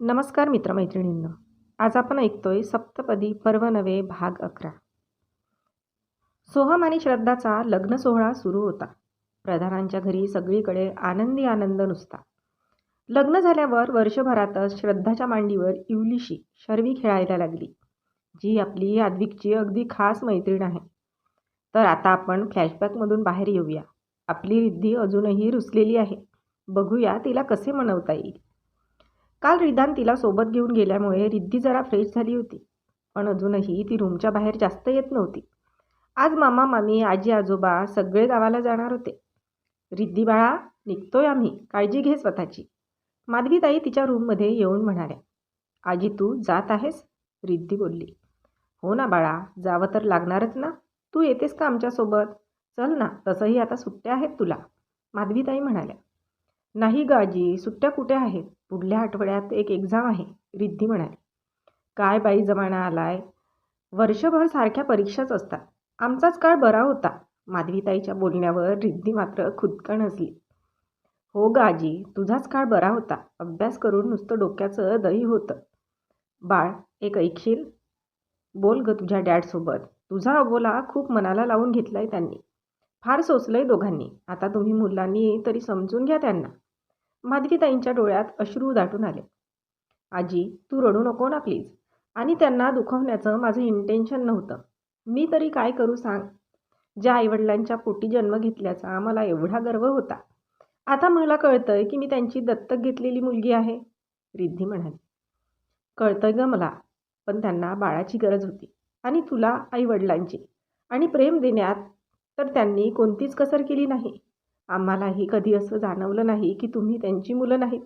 नमस्कार मित्रमैत्रिणींनो. आज आपण ऐकतोय सप्तपदी पर्व नवे भाग अकरा. सोहम आणि श्रद्धाचा लग्न सोहळा सुरू होता. प्रधानांच्या घरी सगळीकडे आनंदी आनंद नुसता. लग्न झाल्यावर वर्षभरातच श्रद्धाच्या मांडीवर इवलीशी शर्वी खेळायला लागली. जी आपली आद्विकची अगदी खास मैत्रीण आहे. तर आता आपण फ्लॅशबॅकमधून बाहेर येऊया. आपली रिद्धी अजूनही रुसलेली आहे. बघूया तिला कसे मनवता येईल. काल रिदान तिला सोबत घेऊन गेल्यामुळे रिद्धी जरा फ्रेश झाली होती. पण अजूनही ती रूमच्या बाहेर जास्त येत नव्हती. आज मामा मामी आजी आजोबा सगळे गावाला जाणार होते. रिद्धी बाळा निघतोय आम्ही. काळजी घे स्वतःची. माधवीताई तिच्या रूममध्ये येऊन म्हणाल्या. आजी तू जात आहेस? रिद्धी बोलली. हो ना बाळा जावं तर लागणारच ना. तू येतेस का आमच्यासोबत? चल ना तसंही आता सुट्ट्या आहेत तुला. माधवीताई म्हणाल्या. नाही गाजी सुट्ट्या कुठे आहेत? पुढल्या आठवड्यात एक एक्झाम आहे रिद्धी म्हणाली. काय बाई जमाना आलाय? वर्षभर सारख्या परीक्षाच असतात. आमचाच काळ बरा होता. माधवीताईच्या बोलण्यावर रिद्धी मात्र खुदकण हसली. हो गाजी तुझाच काळ बरा होता. अभ्यास करून नुसतं डोक्याचं दही होतं. बाळ एक ऐकशील? बोल ग तुझ्या डॅडसोबत. तुझा अबोला खूप मनाला लावून घेतलाय त्यांनी. फार सोसलंय दोघांनी. आता तुम्ही मुलांनी तरी समजून घ्या त्यांना. माधवीताईंच्या डोळ्यात अश्रू दाटून आले. आजी तू रडू नको ना प्लीज आणि त्यांना दुखवण्याचं माझं इंटेन्शन नव्हतं. मी तरी काय करू सांग? ज्या आईवडिलांच्या पोटी जन्म घेतल्याचा मला एवढा गर्व होता. आता मला कळतंय की मी त्यांची दत्तक घेतलेली मुलगी आहे रिद्धी म्हणाली. कळतंय ग मला पण त्यांना बाळाची गरज होती आणि तुला आईवडिलांची. आणि प्रेम देण्यात तर त्यांनी कोणतीच कसर केली नाही. आम्हालाही कधी असं जाणवलं नाही की तुम्ही त्यांची मुलं नाहीत.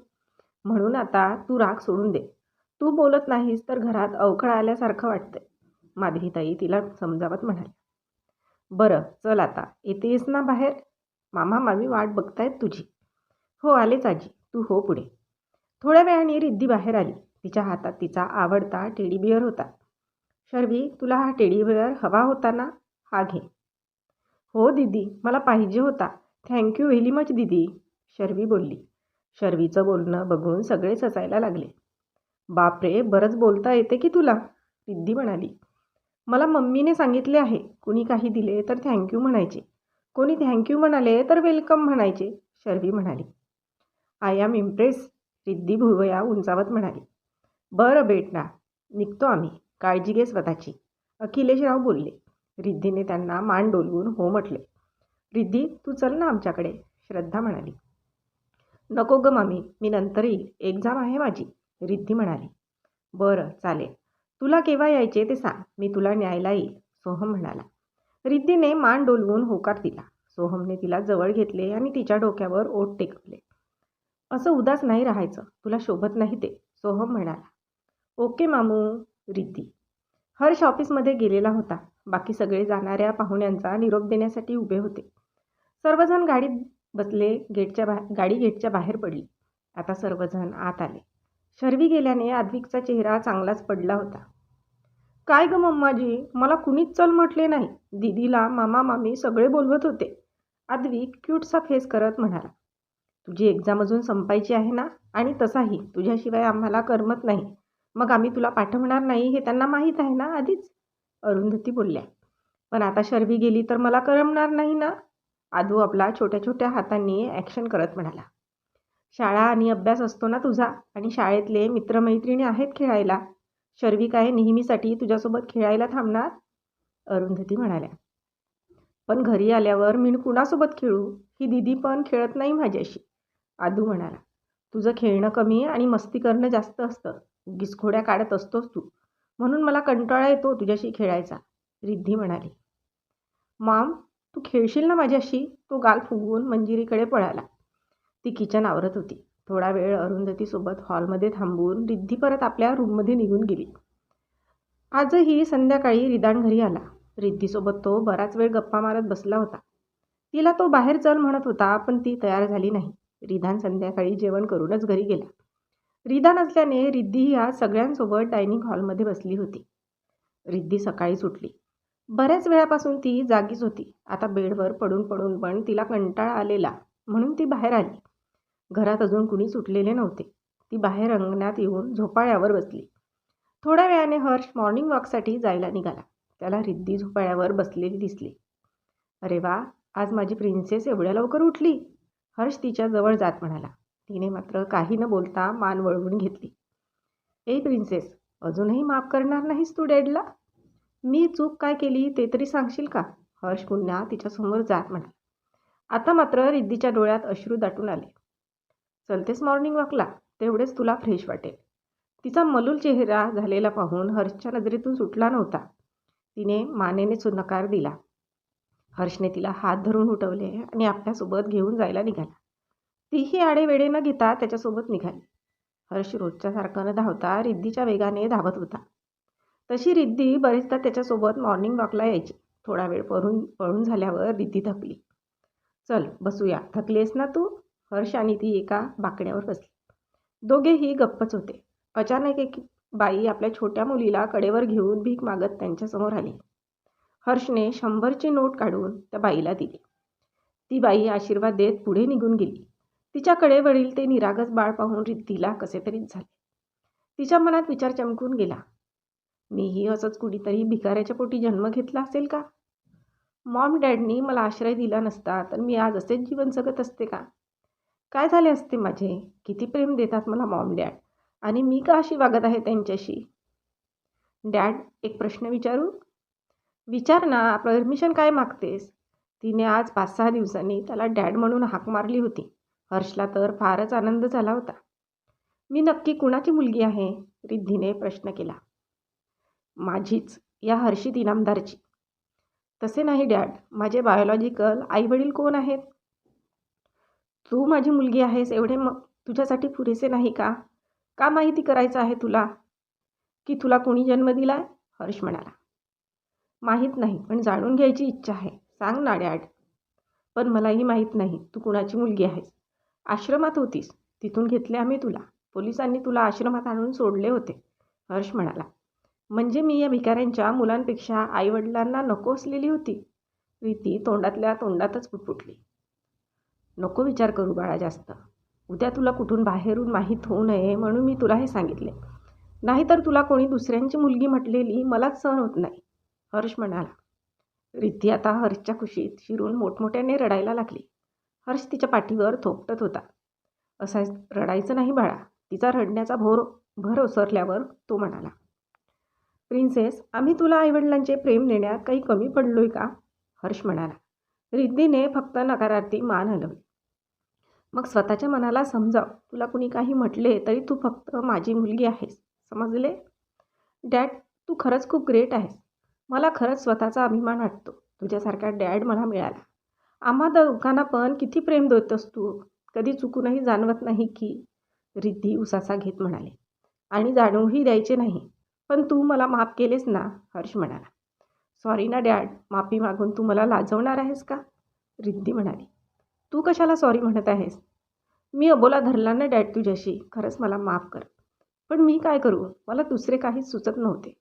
म्हणून आता तू राग सोडून दे. तू बोलत नाहीस तर घरात अवखळ आल्यासारखं वाटतंय. माधवीताई तिला समजावत म्हणाल्या. बरं चल आता. येतेस ना बाहेर? मामा मामी वाट बघतायत तुझी. हो आलेच आजी. तू हो पुढे. थोड्या वेळाने रिद्धी बाहेर आली. तिच्या हातात तिचा आवडता टेडी बिअर होता. शर्वी तुला हा टेडी बिअर हवा होता ना? हा घे. हो दीदी. मला पाहिजे होता. थँक्यू व्हेरी मच दीदी. शर्वी बोलली. शर्वीचं बोलणं बघून सगळेच हसायला लागले. बापरे बरंच बोलता येते की तुला? रिद्धी म्हणाली. मला मम्मीने सांगितले आहे. कुणी काही दिले तर थँक्यू म्हणायचे. कोणी थँक्यू म्हणाले तर वेलकम म्हणायचे. शर्वी म्हणाली. आय एम इम्प्रेस रिद्धी भुवया उंचावत म्हणाली. बरं बेटना निघतो आम्ही. काळजी घे स्वतःची. अखिलेशराव बोलले. रिद्धीने त्यांना मान डोलवून हो म्हटले. रिद्धी तू चल ना आमच्याकडे श्रद्धा म्हणाली. नको ग मामी मी नंतर येईल एक्झाम आहे माझी रिद्धी म्हणाली. बरं चालेल. तुला केव्हा यायचे ते सांग. मी तुला न्यायला येईल सोहम म्हणाला. रिद्धीने मान डोलवून होकार दिला. सोहमने तिला जवळ घेतले आणि तिच्या डोक्यावर ओठ टेकवले. असं उदास नाही राहायचं. तुला शोभत नाही ते सोहम म्हणाला. ओके मामू रिद्धी. हर्ष ऑफिसमध्ये गेलेला होता. बाकी सगळे जाणाऱ्या पाहुण्यांचा निरोप देण्यासाठी उभे होते. सर्वजण गाडीत बसले गेटच्या बा गाडी गेटच्या बाहेर पडली. आता सर्वजण आत आले. शर्वी गेल्याने आद्विकचा चेहरा चांगलाच पडला होता. काय ग मम्माजी मला कुणीच चल म्हटले नाही. दिदीला मामा मामी सगळे बोलवत होते. आद्विक क्यूटचा फेस करत म्हणाला तुझी एक्झाम अजून संपायची आहे ना? आणि तसाही तुझ्याशिवाय आम्हाला करमत नाही. मग आम्ही तुला पाठवणार नाही हे त्यांना माहीत आहे ना आधीच? अरुंधती बोलल्या पण आता शर्वी गेली तर मला करमणार नाही ना? आदू आपला छोट्या छोट्या हातांनी ॲक्शन करत म्हणाला शाळा आणि अभ्यास असतो ना तुझा आणि शाळेतले मित्रमैत्रिणी आहेत खेळायला. शर्वी काय नेहमीसाठी तुझ्यासोबत खेळायला थांबणार? अरुंधती म्हणाल्या पण घरी आल्यावर मी कुणासोबत खेळू? ही दिदी पण खेळत नाही माझ्याशी. आदू म्हणाला तुझं खेळणं कमी आणि मस्ती करणं जास्त असतं. गिसखोड्या काढत असतोस तू. म्हणून मला कंटाळा येतो तुझ्याशी खेळायचा रिद्धी म्हणाली. माम तू खेळशील ना माझ्याशी? तो गाल फुगवून मंजिरीकडे पळाला. ती किचन आवरत होती. थोडा वेळ अरुंधतीसोबत हॉलमध्ये थांबून रिद्धी परत आपल्या रूममध्ये निघून गेली. आजही संध्याकाळी रिदान घरी आला. रिद्धीसोबत तो बराच वेळ गप्पा मारत बसला होता. तिला तो बाहेर चल म्हणत होता पण ती तयार झाली नाही. रिधान संध्याकाळी जेवण करूनच घरी गेला. रिदा नसल्याने रिद्धी ह्या सगळ्यांसोबत डायनिंग हॉलमध्ये बसली होती. रिद्धी सकाळी सुटली. बऱ्याच वेळापासून ती जागीच होती. आता बेडवर पडून पडून पण तिला कंटाळा आलेला म्हणून ती बाहेर आली. घरात अजून कुणी सुटलेले नव्हते. ती बाहेर अंगणात येऊन झोपाळ्यावर बसली. थोड्या वेळाने हर्ष मॉर्निंग वॉकसाठी जायला निघाला. त्याला रिद्धी झोपाळ्यावर बसलेली दिसली. अरे वा आज माझी प्रिन्सेस एवढ्या लवकर उठली. हर्ष तिच्या जवळ जात म्हणाला. तिने मात्र काही न बोलता मान वळवून घेतली. ए प्रिन्सेस अजूनही माफ करणार नाहीस तू डॅडला? मी चूक काय केली ते तरी सांगशील का? हर्ष पुन्हा तिच्यासमोर जात म्हणाला. आता मात्र रिद्धीच्या डोळ्यात अश्रू दाटून आले. चलतेस मॉर्निंग वॉकला तेवढेच तुला फ्रेश वाटेल. तिचा मलूल चेहरा झालेला पाहून हर्षच्या नजरेतून सुटला नव्हता. तिने मानेनेच नकार दिला. हर्षने तिला हात धरून उठवले आणि आपल्यासोबत घेऊन जायला निघाला. तीही आडेवेडे न घेता त्याच्यासोबत निघाली. हर्ष रोजच्यासारखं न धावता रिद्धीच्या वेगाने धावत होता. तशी रिद्धी बरेचदा त्याच्यासोबत मॉर्निंग वॉकला यायची. थोडा वेळ पळून पळून झाल्यावर रिद्धी थकली. चल बसूया. थकलीस ना तू? हर्ष आणि ती एका बाकड्यावर बसली. दोघेही गप्पच होते. अचानक एक बाई आपल्या छोट्या मुलीला कडेवर घेऊन भीक मागत त्यांच्यासमोर आली. हर्षने शंभरची नोट काढून त्या बाईला दिली. ती बाई आशीर्वाद देत पुढे निघून गेली. तिच्या वडील ते निरागस बाळ पाहून रिद्धीला कसे तरीच झाले. तिच्या मनात विचार चमकून गेला. मीही असंच कुणीतरी भिकाऱ्याच्या पोटी जन्म घेतला असेल का? मॉम डॅडनी मला आश्रय दिला नसता तर मी आज असेच जीवन जगत असते का? काय झाले असते माझे? किती प्रेम देतात मला मॉम डॅड? आणि मी का अशी वागत आहे त्यांच्याशी? डॅड एक प्रश्न विचारू? विचार ना परमिशन काय मागतेस? तिने आज पाच सहा दिवसांनी त्याला डॅड म्हणून हाक मारली होती. हर्षला तर फारच आनंद झाला होता. मी नक्की कुणाची मुलगी आहे? रिद्धीने प्रश्न केला. माझीच या हर्षित इनामदारची तसे नाही डॅड. माझे बायोलॉजिकल आईवडील कोण आहेत? तू माझी मुलगी आहेस एवढे मग तुझ्यासाठी पुरेसे नाही का? का माहिती करायचं आहे तुला? की तुला कोणी जन्म दिला आहे हर्ष म्हणाला. माहीत नाही पण जाणून घ्यायची इच्छा आहे. सांग ना डॅड. पण मलाही माहीत नाही तू कुणाची मुलगी आहेस? आश्रमात होतीस. तिथून घेतले आम्ही तुला. पोलिसांनी तुला आश्रमात आणून सोडले होते. हर्ष म्हणाला. म्हणजे मी या भिकाऱ्यांच्या मुलांपेक्षा आईवडिलांना नको असलेली होती? प्रीती तोंडातल्या तोंडातच पुटपुटली. नको विचार करू बाळा जास्त. उद्या तुला कुठून बाहेरून माहीत होऊ नये म्हणून मी तुला हे सांगितले. नाहीतर तुला कोणी दुसऱ्यांची मुलगी म्हटलेली मलाच सहन होत नाही. हर्ष म्हणाला. रिद्धी आता हर्षच्या खुशीत शिरून मोठमोठ्याने रडायला लागली. हर्ष तिच्या पाठीवर थोपटत होता. असा रडायचं नाही बाळा. तिचा रडण्याचा भोर भर ओसरल्यावर तो म्हणाला प्रिन्सेस आम्ही तुला आईवडिलांचे प्रेम देण्यात काही कमी पडलोय का? हर्ष म्हणाला रिद्धीने फक्त नकारार्थी मान हलवली. मग स्वतःच्या मनाला समजाव. तुला कुणी काही म्हटले तरी तू फक्त माझी मुलगी आहेस. समजले? डॅड तू खरंच खूप ग्रेट आहेस. मला खरंच स्वतःचा अभिमान वाटतो. तुझ्यासारखा डॅड मला मिळाला. आम्हा दोघांना पण किती प्रेम देतोस तू कधी चुकूनही जाणवत नाही की रिद्धी उसासा घेत म्हणाले. आणि जाणवूही द्यायचे नाही. पण तू मला माफ केलेस ना हर्ष म्हणाला. सॉरी ना डॅड. माफी मागून तू मला लाजवणार आहेस का? रिद्धी म्हणाली. तू कशाला सॉरी म्हणत आहेस? मी अबोला धरला ना डॅड तुझ्याशी. खरंच मला माफ कर. पण मी काय करू? मला दुसरे काहीच सुचत नव्हते.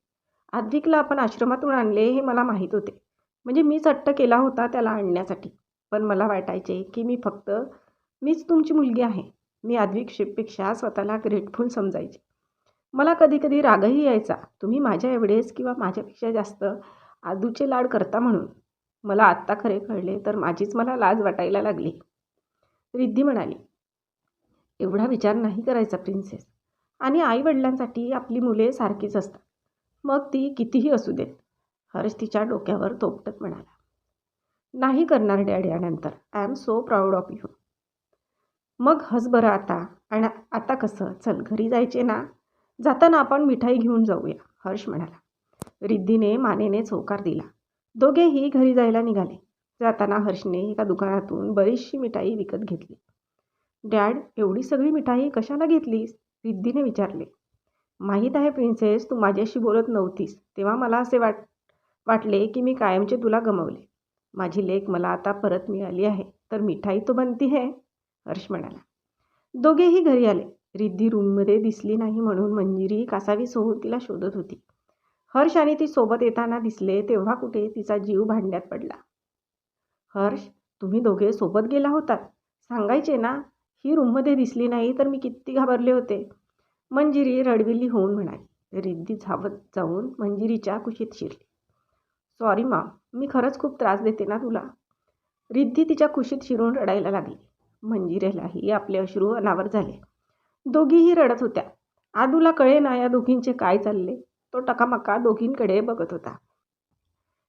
आद्विकला आपण आश्रमातून आणले हे मला माहीत होते. म्हणजे मीच हट्ट केला होता त्याला आणण्यासाठी. पण मला वाटायचे की मी फक्त मीच तुमची मुलगी आहे. मी आद्विक शिपपेक्षा स्वतःला ग्रेटफुल समजायचे. मला कधी कधी रागही यायचा तुम्ही माझ्या एवढेच किंवा माझ्यापेक्षा जास्त आदूचे लाड करता म्हणून. मला आत्ता खरे कळले तर माझीच मला लाज वाटायला लागली. रिद्धी म्हणाली एवढा विचार नाही करायचा प्रिन्सेस आणि आईवडिलांसाठी आपली मुले सारखीच असतात. मग ती कितीही असू देत. हर्ष तिच्या डोक्यावर तोपटत म्हणाला. नाही करणार डॅड यानंतर. I am so proud of you मग हस बरं आता. आणि आता कसं? चल घरी जायचे ना? जाताना आपण मिठाई घेऊन जाऊया हर्ष म्हणाला. रिद्धीने मानेने होकार दिला. दोघेही घरी जायला निघाले. जाताना हर्षने एका दुकानातून बरीचशी मिठाई विकत घेतली. डॅड एवढी सगळी मिठाई कशाला घेतलीस? रिद्धीने विचारले. माहीत आहे प्रिन्सेस तू माझ्याशी बोलत नव्हतीस तेव्हा मला असे वाट वाटले की मी कायमचे तुला गमवले. माझी लेख मला आता परत मिळाली आहे तर मिठाई तो बनती आहे हर्ष म्हणाला. दोघेही घरी आले. रिद्धी रूममध्ये दिसली नाही म्हणून मंजिरी कासावी सोहून तिला शोधत होती. हर्ष आणि ती सोबत येताना दिसले तेव्हा कुठे तिचा जीव भांड्यात पडला. हर्ष तुम्ही दोघे सोबत गेला होतात. सांगायचे ना ही रूममध्ये दिसली नाही तर मी किती घाबरले होते. मंजिरी रडविली होऊन म्हणाली. रिद्धी झावत जाऊन मंजिरीच्या कुशीत शिरली. सॉरी माम मी खरंच खूप त्रास देते ना तुला. रिद्धी तिच्या कुशीत शिरून रडायला लागली. म्हणजे मंजिरेलाही आपले अश्रू अनावर झाले. दोघीही रडत होत्या. आदूला कळे ना या दोघींचे काय चालले? तो टकामका दोघींकडे बघत होता.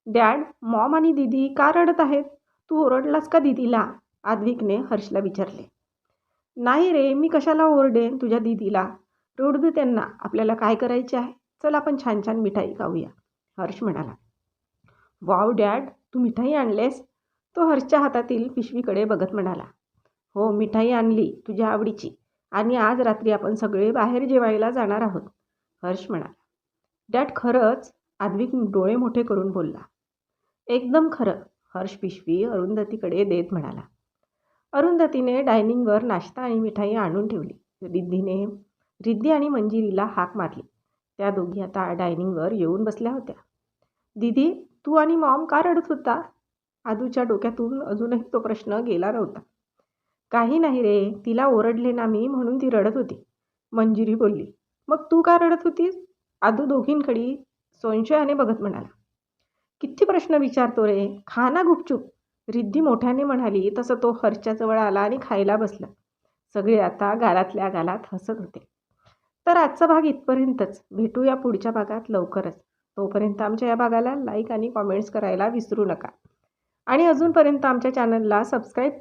डॅड मॉम आणि दीदी का रडत आहेत? तू ओरडलास का दीदीला? आद्विकने हर्षला विचारले. नाही रे मी कशाला ओरडेन तुझ्या दीदीला? रोडदू त्यांना आपल्याला काय करायचे आहे? चल आपण छान छान मिठाई खाऊया. हर्ष म्हणाला. वाव डॅड तू मिठाई आणलेस? तो हर्षच्या हातातील पिशवीकडे बघत म्हणाला. हो मिठाई आणली तुझ्या आवडीची. आणि आज रात्री आपण सगळे बाहेर जेवायला जाणार आहोत. हर्ष म्हणाला. डॅड खरंच आद्विक डोळे मोठे करून बोलला. एकदम खरं हर्ष पिशवी अरुंधतीकडे देत म्हणाला. अरुंधतीने डायनिंगवर नाश्ता आणि मिठाई आणून ठेवली. रिद्धीने रिद्धी आणि मंजिरीला हाक मारली. त्या दोघी आता डायनिंगवर येऊन बसल्या होत्या. दीदी तू आणि मॉम का रडत होता? आदूच्या डोक्यातून अजूनही तो प्रश्न गेला नव्हता. काही नाही रे तिला ओरडले ना मी म्हणून ती रडत होती. मंजिरी बोलली मग तू का रडत होतीस? आदू दोघींकडे संशयाने बघत म्हणाला. किती प्रश्न विचारतो रे खा ना गुपचूप. रिद्धी मोठ्याने म्हणाली तसं तो हर्षच्या जवळ आला आणि खायला बसला. सगळे आता गालातल्या गालात हसत होते. तर आजचा भाग इथपर्यंतच. भेटूया पुढच्या भागात लवकरच. तोपर्यंत आमच्या या भागाला लाईक आणि कॉमेंट्स करायला विसरू नका. आणि अजूनपर्यंत आमच्या चॅनलला सबस्क्राईब केलं